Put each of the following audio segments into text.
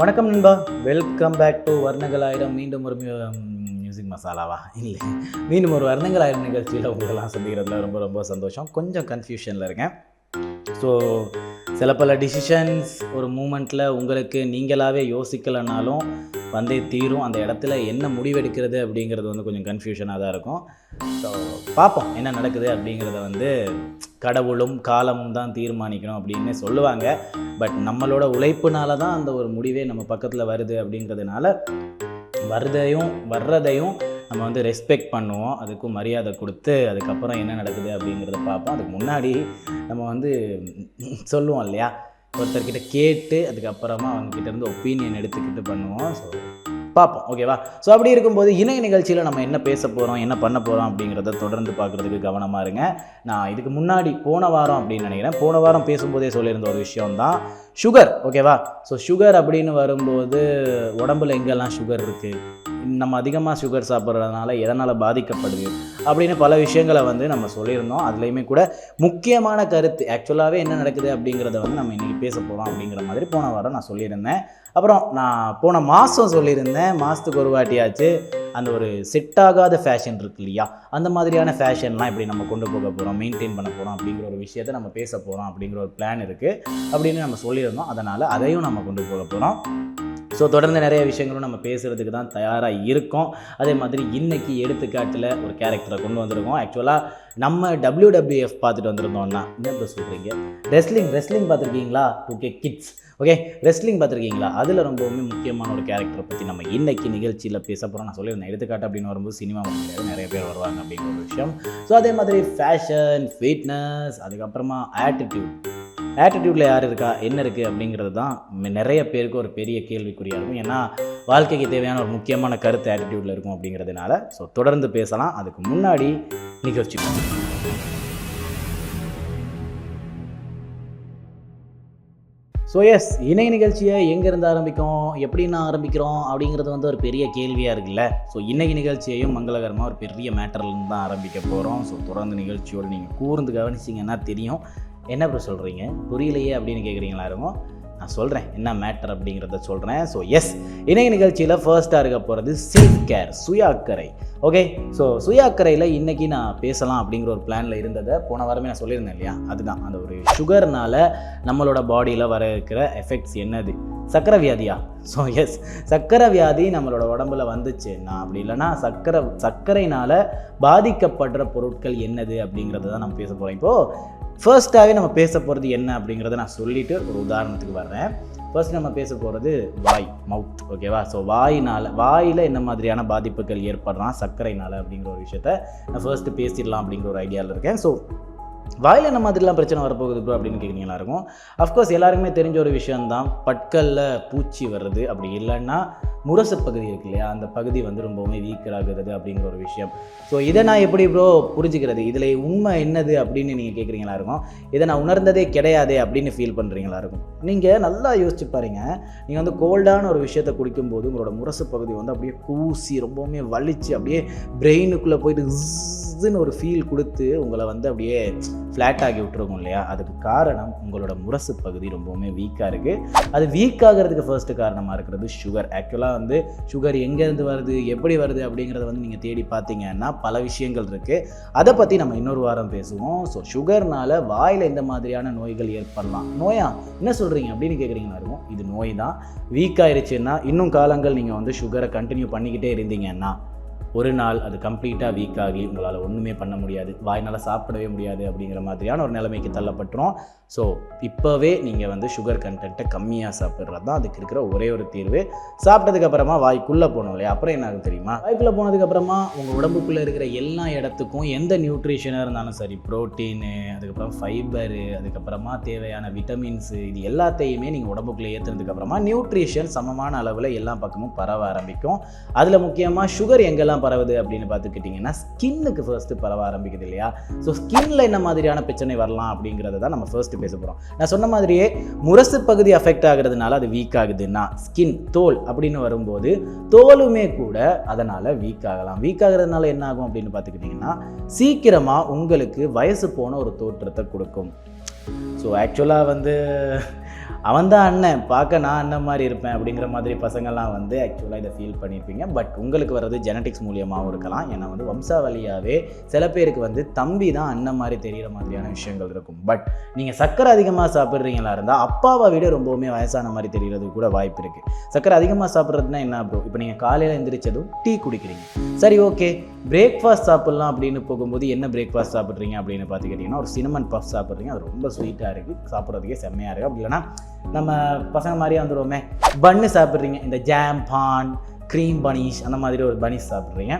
வணக்கம் நண்பா. Welcome back to வர்ணங்கள் ஆயிரம் மீண்டும் ஒரு மியூசிக் மசாலாவா இல்லை. மீண்டும் ஒரு வர்ணங்கள் ஆயிரம் நிகழ்ச்சியில் உங்களெல்லாம் சந்திக்கிறதுல ரொம்ப ரொம்ப சந்தோஷம். கொஞ்சம் கன்ஃபியூஷனில் இருக்கேன். ஸோ சில பல டிசிஷன்ஸ் ஒரு மூமெண்ட்டில் உங்களுக்கு நீங்களாகவே யோசிக்கலைனாலும் வந்தே தீரும். அந்த இடத்துல என்ன முடிவெடுக்கிறது அப்படிங்கிறது வந்து கொஞ்சம் கன்ஃபியூஷனாக தான் இருக்கும். ஸோ பார்ப்போம் என்ன நடக்குது அப்படிங்கிறத வந்து கடவுளும் காலமும் தான் தீர்மானிக்கணும் அப்படின்னு சொல்லுவாங்க. பட் நம்மளோட உழைப்புனால தான் அந்த ஒரு முடிவே நம்ம பக்கத்தில் வருது அப்படிங்கிறதுனால வர்றதையும் வர்றதையும் நம்ம வந்து ரெஸ்பெக்ட் பண்ணுவோம். அதுக்கும் மரியாதை கொடுத்து அதுக்கப்புறம் என்ன நடக்குது அப்படிங்கிறத பார்ப்போம். அதுக்கு முன்னாடி நம்ம வந்து சொல்லுவோம் இல்லையா? ஒருத்தர்கிட்ட கேட்டு அதுக்கப்புறமா அவங்கக்கிட்ட இருந்து ஒப்பீனியன் எடுத்துக்கிட்டு பண்ணுவோம். ஸோ பார்ப்போம். ஓகேவா ஸோ அப்படி இருக்கும்போது இணைய நிகழ்ச்சியில் நம்ம என்ன பேச போகிறோம் என்ன பண்ண போகிறோம் அப்படிங்கிறத தொடர்ந்து பார்க்குறதுக்கு கவனமாக இருங்க. நான் இதுக்கு முன்னாடி போன வாரம் அப்படின்னு நினைக்கிறேன். போன வாரம் பேசும்போதே சொல்லியிருந்த ஒரு விஷயம் தான் சுகர் ஓகேவா ஸோ சுகர் அப்படின்னு வரும்போது உடம்புல எங்கெல்லாம் சுகர் இருக்குது நம்ம அதிகமாக சுகர் சாப்பிட்றதுனால எதனால் பாதிக்கப்படுது அப்படின்னு பல விஷயங்களை வந்து நம்ம சொல்லியிருந்தோம். அதுலேயுமே கூட முக்கியமான கருத்து ஆக்சுவலாகவே என்ன நடக்குது அப்படிங்கிறத வந்து நம்ம இன்றைக்கி பேச போகிறோம் அப்படிங்கிற மாதிரி போன வாரம் நான் சொல்லியிருந்தேன். அப்புறம் நான் போன மாதம் சொல்லியிருந்தேன் மாதத்துக்கு ஒரு வாட்டியாச்சு அந்த ஒரு செட் ஆகாத ஃபேஷன் இருக்கு இல்லையா? அந்த மாதிரியான ஃபேஷன்லாம் இப்படி நம்ம கொண்டு போக போகிறோம் மெயின்டைன் பண்ண போகிறோம் அப்படிங்கிற ஒரு விஷயத்த நம்ம பேச போகிறோம் அப்படிங்கிற ஒரு பிளான் இருக்குது அப்படின்னு நம்ம சொல்லியிருந்தோம். அதனால் அதையும் நம்ம கொண்டு போக போகிறோம் ஸோ தொடர்ந்து நிறைய விஷயங்களும் நம்ம பேசுகிறதுக்கு தான் தயாராக இருக்கோம். அதே மாதிரி இன்றைக்கி எடுத்துக்காட்டில் ஒரு கேரக்டரை கொண்டு வந்திருக்கோம். ஆக்சுவலாக நம்ம WWF பார்த்துட்டு வந்திருந்தோம்னா என்ன ப்ரோ சொல்கிறீங்க ரெஸ்லிங் ரெஸ்லிங் பார்த்துருக்கீங்களா? ஓகே கிட்ஸ் ஓகே ரெஸ்லிங் பார்த்துருக்கீங்களா? அதில் ரொம்பவுமே முக்கியமான ஒரு கேரக்டரை பற்றி நம்ம இன்றைக்கி நிகழ்ச்சியில் பேச போகிறோம் நான் சொல்லியிருந்தேன் எடுத்துக்காட்டு அப்படின்னு வரும்போது சினிமா முடியாது நிறைய பேர் வருவாங்க அப்படிங்கிற ஒரு விஷயம். ஸோ அதே மாதிரி ஃபேஷன் ஃபிட்னஸ் அதுக்கப்புறமா ஆட்டிடியூட் ஆட்டிடியூடில் யார் இருக்கா? என்ன இருக்குது அப்படிங்கிறது தான் நிறைய பேருக்கு ஒரு பெரிய கேள்விக்குறியாக இருக்கும் ஏன்னா வாழ்க்கைக்கு தேவையான ஒரு முக்கியமான கருத்து ஆட்டிடியூடில் இருக்கும் அப்படிங்கிறதுனால. ஸோ தொடர்ந்து பேசலாம். அதுக்கு முன்னாடி நிகழ்ச்சி ஸோ எஸ் இணை நிகழ்ச்சியை எங்கேருந்து ஆரம்பிக்கும்? எப்படி நான் ஆரம்பிக்கிறோம்? அப்படிங்கிறது வந்து ஒரு பெரிய கேள்வியாக இருக்குல்ல. ஸோ இணைய நிகழ்ச்சியையும் மங்களகரமாக ஒரு பெரிய மேட்டர்லேருந்து தான் ஆரம்பிக்க போகிறோம் ஸோ தொடர்ந்து நிகழ்ச்சியோடு நீங்கள் கூர்ந்து கவனிச்சிங்கன்னா தெரியும். என்ன ப்ரோ சொல்கிறீங்க புரியலையே அப்படின்னு கேட்குறீங்களா இருக்கும் நான் சொல்கிறேன் என்ன மேட்டர் அப்படிங்கிறத சொல்கிறேன் ஸோ எஸ் இணைய நிகழ்ச்சியில் ஃபர்ஸ்ட்டாக இருக்க போகிறது செல்ஃப் கேர் சுய அக்கறை ஓகே ஸோ சுய அக்கறையில் இன்றைக்கி நான் பேசலாம் அப்படிங்கிற ஒரு பிளானில் இருந்ததை போன வாரமே நான் சொல்லியிருந்தேன் இல்லையா? அதுதான். அந்த ஒரு சுகர்னால் நம்மளோட பாடியில் வர இருக்கிற எஃபெக்ட்ஸ் என்னது? சக்கரை வியாதியா? ஸோ எஸ் சக்கரை வியாதி நம்மளோட உடம்புல வந்துச்சுன்னா அப்படி இல்லைன்னா சக்கரை சர்க்கரைனால் பாதிக்கப்படுற பொருட்கள் என்னது அப்படிங்கிறத தான் நம்ம பேச போகிறோம் இப்போது ஃபர்ஸ்ட்டாகவே நம்ம பேச போகிறது என்ன அப்படிங்கிறத நான் சொல்லிவிட்டு ஒரு உதாரணத்துக்கு வர்றேன். ஃபர்ஸ்ட் நம்ம பேச போகிறது வாய் மவுத் ஓகேவா ஸோ வாயினால் வாயில் என்ன மாதிரியான பாதிப்புகள் ஏற்படுறான் சர்க்கரைனால் அப்படிங்கிற ஒரு விஷயத்த நான் ஃபர்ஸ்ட்டு பேசிடலாம் அப்படிங்கிற ஒரு ஐடியாவில் இருக்கேன். ஸோ வாயில் என்ன மாதிரிலாம் பிரச்சனை வரப்போகுது ப்ரோ அப்படின்னு கேட்குறீங்களா இருக்கும்? அஃப்கோர்ஸ் எல்லாருக்குமே தெரிஞ்ச ஒரு விஷயம்தான். பற்களில் பூச்சி வர்றது அப்படி இல்லைன்னா முரசு பகுதி இருக்கு இல்லையா? அந்த பகுதி வந்து ரொம்பவுமே வீக்கராகிறது அப்படிங்கிற ஒரு விஷயம். ஸோ இதை நான் எப்படி ப்ரோ புரிஞ்சுக்கிறது? இதில் உண்மை என்னது அப்படின்னு நீங்கள் கேட்குறீங்களா இருக்கும். இதை நான் உணர்ந்ததே கிடையாதே அப்படின்னு ஃபீல் பண்ணுறீங்களா இருக்கும். நீங்கள் நல்லா யோசிச்சு பாருங்க. நீங்கள் வந்து கோல்டான ஒரு விஷயத்தை குடிக்கும்போது உங்களோட முரசு பகுதி வந்து அப்படியே கூசி ரொம்பவுமே வலிச்சு அப்படியே பிரெயினுக்குள்ளே போயிட்டு zzன்னு ஒரு ஃபீல் கொடுத்து உங்களை வந்து அப்படியே ஃப்ளாட் ஆகி விட்டுருக்கும் இல்லையா? அதுக்கு காரணம் உங்களோட முரசு பகுதி ரொம்பவுமே வீக்காக இருக்குது அது வீக் ஆகிறதுக்கு ஃபர்ஸ்ட்டு காரணமாக இருக்கிறது சுகர் ஆக்சுவலாக வந்து சுகர் எங்கேருந்து வருது எப்படி வருது அப்படிங்கிறத வந்து நீங்கள் தேடி பார்த்தீங்கன்னா பல விஷயங்கள் இருக்குது அதை பற்றி நம்ம இன்னொரு வாரம் பேசுவோம். ஸோ சுகர்னால் வாயில் இந்த மாதிரியான நோய்கள் ஏற்படலாம்? நோயா? என்ன சொல்கிறீங்க அப்படின்னு கேட்குறீங்கன்னா இருக்கும் இது நோய் தான். வீக்காயிருச்சுன்னா இன்னும் காலங்கள் நீங்கள் வந்து சுகரை கண்டினியூ பண்ணிக்கிட்டே இருந்தீங்கன்னா ஒரு நாள் அது கம்ப்ளீட்டாக வீக் ஆகி உங்களால் ஒன்றுமே பண்ண முடியாது. வாய்னால சாப்பிடவே முடியாது அப்படிங்கிற மாதிரியான ஒரு நிலைமைக்கு தள்ளப்பட்டுரும். ஸோ இப்போவே நீங்கள் வந்து சுகர் கண்டென்ட்டை கம்மியாக சாப்பிட்றது தான் அதுக்கு இருக்கிற ஒரே ஒரு தீர்வு. சாப்பிட்டதுக்கப்புறமா வாய்க்குள்ளே போகணும் இல்லையா? அப்புறம் என்ன ஆகும் தெரியுமா? வாய்க்குள்ளே போனதுக்கப்புறமா உங்கள் உடம்புக்குள்ளே இருக்கிற எல்லா இடத்துக்கும் எந்த நியூட்ரிஷனாக இருந்தாலும் சரி ப்ரோட்டீனு அதுக்கப்புறம் ஃபைபரு அதுக்கப்புறமா தேவையான விட்டமின்ஸு இது எல்லாத்தையுமே நீங்கள் உடம்புக்குள்ளே ஏற்றுனதுக்கப்புறமா நியூட்ரிஷன் சமமான அளவில் எல்லா பக்கமும் பரவ ஆரம்பிக்கும். அதில் முக்கியமாக சுகர் எங்கெல்லாம் பரவுது அப்படின்னு பார்த்துக்கிட்டிங்கன்னா ஸ்கின்னுக்கு ஃபர்ஸ்ட்டு பரவ ஆரம்பிக்குது இல்லையா? ஸோ ஸ்கின்ல என்ன மாதிரியான பிரச்சனை வரலாம் அப்படிங்கிறத தான் நம்ம ஃபர்ஸ்ட் பேச போகிறோம் நான் சொன்ன மாதிரியே முரசு பகுதி அஃபெக்ட் ஆகுறதுனால அது வீக் ஆகுதுன்னா ஸ்கின் தோல் அப்படின்னு வரும்போது தோலுமே கூட அதனால் வீக் ஆகலாம். வீக் ஆகுறதுனால என்ன ஆகும் அப்படின்னு பார்த்துக்கிட்டிங்கன்னா சீக்கிரமாக உங்களுக்கு வயசு போன ஒரு தோற்றத்தை கொடுக்கும். ஸோ ஆக்சுவலாக வந்து அவன் தான் அண்ணன். பார்க்க நான் அண்ணன் மாதிரி இருப்பேன் அப்படிங்கிற மாதிரி பசங்கள்லாம் வந்து ஆக்சுவலாக இதை ஃபீல் பண்ணியிருப்பீங்க. பட் உங்களுக்கு வர்றது ஜெனட்டிக்ஸ் மூலியமாகவும் இருக்கலாம். ஏன்னா வந்து வம்சாவளியாகவே சில பேருக்கு வந்து தம்பி தான் அண்ணன் மாதிரி தெரிகிற மாதிரியான விஷயங்கள் இருக்கும். பட் நீங்கள் சக்கரை அதிகமாக சாப்பிட்றீங்களா இருந்தால் அப்பாவை விட ரொம்பவுமே வயசான மாதிரி தெரிகிறது கூட வாய்ப்பு இருக்குது சக்கரை அதிகமாக சாப்பிட்றதுனா என்ன ப்ரோ இப்போ நீங்கள் காலையில் எந்திரிச்சதும் டீ குடிக்கிறீங்க. சரி ஓகே பிரேக்ஃபாஸ்ட் சாப்பிட்லாம் அப்படின்னு போகும்போது என்ன பிரேக்ஃபாஸ்ட் சாப்பிட்றீங்க அப்படின்னு பார்த்துக்கிட்டிங்கன்னா ஒரு சினமன் பஃப் சாப்பிட்றீங்க. அது ரொம்ப ஸ்வீட்டாக இருக்குது சாப்பிட்றதுக்கே செம்மையாக இருக்குது அப்படி இல்லைனா நம்ம பசங்க மாதிரியே வந்துடுவோமே பன்னு சாப்பிட்றீங்க. இந்த ஜாம் பான் க்ரீம் பனீஷ் அந்த மாதிரி ஒரு பனீஷ் சாப்பிட்றீங்க.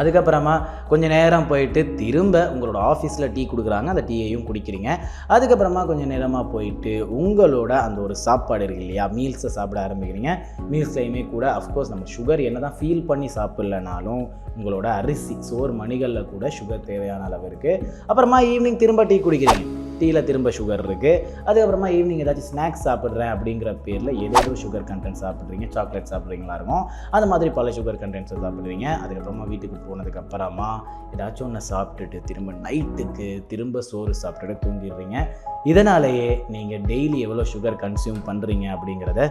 அதுக்கப்புறமா கொஞ்சம் நேரம் போயிட்டு திரும்ப உங்களோட ஆஃபீஸில் டீ கொடுக்குறாங்க. அந்த டீயையும் குடிக்கிறீங்க. அதுக்கப்புறமா கொஞ்சம் நேரமாக போயிட்டு உங்களோட அந்த ஒரு சாப்பாடு இருக்குது இல்லையா? மீல்ஸை சாப்பிட ஆரம்பிக்கிறீங்க. மீல்ஸ்லையுமே கூட அஃப்கோர்ஸ் நம்ம சுகர் என்ன தான் ஃபீல் பண்ணி சாப்பிட்லனாலும் உங்களோட அரிசி சோறு மணிகளில் கூட சுகர் தேவையான அளவு இருக்குது அப்புறமா ஈவினிங் திரும்ப டீ குடிக்கிறீங்க. டீயில் திரும்ப சுகர் இருக்குது அதுக்கப்புறமா ஈவினிங் ஏதாச்சும் ஸ்நாக்ஸ் சாப்பிட்றேன் அப்படிங்கிற பேரில் ஏதேதோ சுகர் கண்டென்ட் சாப்பிட்றீங்க. சாக்லேட் சாப்பிட்றீங்களா இருக்கும். அந்த மாதிரி பல சுகர் கண்டென்ட்ஸை சாப்பிட்றீங்க அதுக்கப்புறமா வீட்டுக்கு போனதுக்கப்புறமா ஏதாச்சும் ஒன்று சாப்பிட்டுட்டு திரும்ப நைட்டுக்கு திரும்ப சோறு சாப்பிட்டுட்டு தூங்கிடுறீங்க. இதனாலேயே நீங்கள் டெய்லி எவ்வளோ சுகர் கன்சியூம் பண்ணுறீங்க அப்படிங்கிறத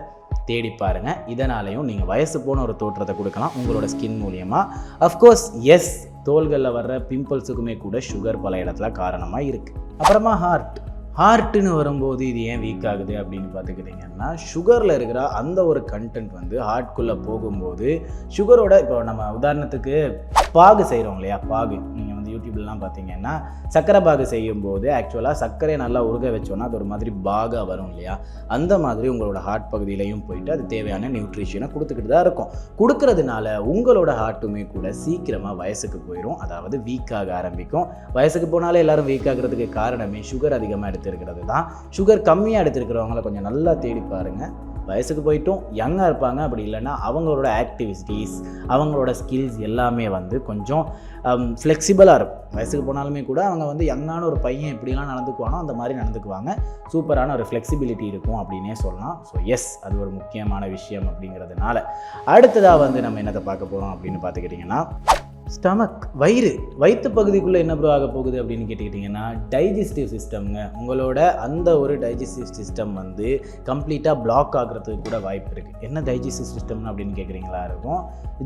தேடி பாருங்கள் இதனாலையும் நீங்கள் வயசு போன ஒரு தோற்றத்தை கொடுக்கலாம் உங்களோட ஸ்கின் மூலியமாக அஃப்கோர்ஸ் எஸ் தோள்களில் வர்ற பிம்பிள்ஸுக்குமே கூட சுகர் பல இடத்துல காரணமாக இருக்குது அப்புறமா ஹார்ட் ஹார்ட்டுன்னு வரும்போது இது ஏன் வீக் ஆகுது அப்படின்னு பார்த்துக்கிட்டிங்கன்னா சுகரில் இருக்கிற அந்த ஒரு கண்டென்ட் வந்து ஹார்ட்குள்ளே போகும்போது சுகரோட இப்போ நம்ம உதாரணத்துக்கு பாகு செய்கிறோம் இல்லையா? பாகு. நீங்கள் வந்து யூடியூப்லலாம் பார்த்தீங்கன்னா சர்க்கரை பாகு செய்யும்போது ஆக்சுவலாக சர்க்கரையை நல்லா உருக வச்சோன்னா அது ஒரு மாதிரி பாகாக வரும் இல்லையா? அந்த மாதிரி உங்களோட ஹார்ட் பகுதியிலையும் போயிட்டு அது தேவையான நியூட்ரிஷனை கொடுத்துக்கிட்டு தான் இருக்கும். கொடுக்கறதுனால உங்களோட ஹார்ட்டுமே கூட சீக்கிரமாக வயசுக்கு போயிடும் அதாவது வீக்காக ஆரம்பிக்கும். வயசுக்கு போனாலே எல்லாரும் வீக் ஆகிறதுக்கு காரணமே சுகர் அதிகமாக எடுத்துருக்கிறது தான். சுகர் கம்மியாக எடுத்துருக்கிறவங்கள கொஞ்சம் நல்லா தேடி பாருங்கள் வயசுக்கு போயிட்டும் யங்காக இருப்பாங்க. அப்படி இல்லைன்னா அவங்களோட ஆக்டிவிட்டீஸ் அவங்களோட ஸ்கில்ஸ் எல்லாமே வந்து கொஞ்சம் ஃப்ளெக்சிபிளாக இருக்கும். வயசுக்கு போனாலுமே கூட அவங்க வந்து யங்கான ஒரு பையன் எப்படிலாம் நடந்துக்குவானோ அந்த மாதிரி நடந்துக்குவாங்க. சூப்பரான ஒரு ஃப்ளெக்சிபிலிட்டி இருக்கும் அப்படின்னே சொல்லலாம். ஸோ எஸ் அது ஒரு முக்கியமான விஷயம் அப்படிங்கிறதுனால. அடுத்ததாக வந்து நம்ம என்னத்தை பார்க்க போகிறோம் அப்படின்னு பார்த்துக்கிட்டிங்கன்னா ஸ்டமக் வயிறு வயிற்று பகுதிக்குள்ளே என்ன ப்ரோ ஆக போகுது அப்படின்னு கேட்டுக்கிட்டிங்கன்னா டைஜஸ்டிவ் சிஸ்டம்ங்க உங்களோட அந்த ஒரு டைஜஸ்டிவ் சிஸ்டம் வந்து கம்ப்ளீட்டாக பிளாக் ஆகிறதுக்கு கூட வாய்ப்பு இருக்குது என்ன டைஜஸ்டிவ் சிஸ்டம்னு அப்படின்னு கேட்குறீங்களா இருக்கும்.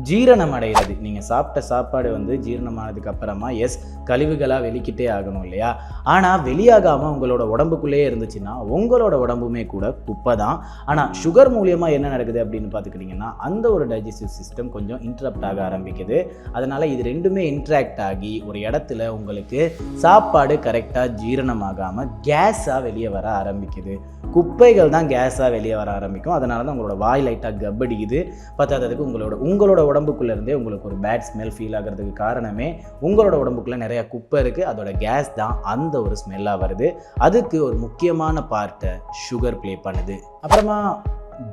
ஜீரணம் அடைகிறது நீங்கள் சாப்பிட்ட சாப்பாடு வந்து ஜீரணமானதுக்கு அப்புறமா எஸ் கழிவுகளாக வெளிக்கிட்டே ஆகணும் இல்லையா? ஆனால் வெளியாகாமல் உங்களோட உடம்புக்குள்ளேயே இருந்துச்சுன்னா உங்களோட உடம்புமே கூட குப்பை தான். ஆனால் சுகர் மூலியமாக என்ன நடக்குது அப்படின்னு பார்த்துக்கிட்டிங்கன்னா அந்த ஒரு டைஜஸ்டிவ் சிஸ்டம் கொஞ்சம் இன்ட்ரப்ட் ஆக ஆரம்பிக்குது. அதனால் இது ரெண்டுமே இன்ட்ராக்ட் ஆகி ஒரு இடத்துல உங்களுக்கு சாப்பாடு கரெக்டாக ஜீரணமாகாமல் கேஸாக வெளியே வர ஆரம்பிக்குது. குப்பைகள் தான் கேஸாக வெளியே வர ஆரம்பிக்கும். அதனால தான் உங்களோட வாய் லைட்டாக கப்படிக்குது பத்தாததுக்கு உங்களோட உங்களோட உடம்புக்குள்ளே இருந்தே உங்களுக்கு ஒரு பேட் ஸ்மெல் ஃபீல் ஆகிறதுக்கு காரணமே உங்களோட உடம்புக்குள்ளே நிறையா குப்பை இருக்குது அதோட கேஸ் தான் அந்த ஒரு ஸ்மெல்லாக வருது. அதுக்கு ஒரு முக்கியமான பார்ட்டை சுகர் ப்ளே பண்ணுது. அப்புறமா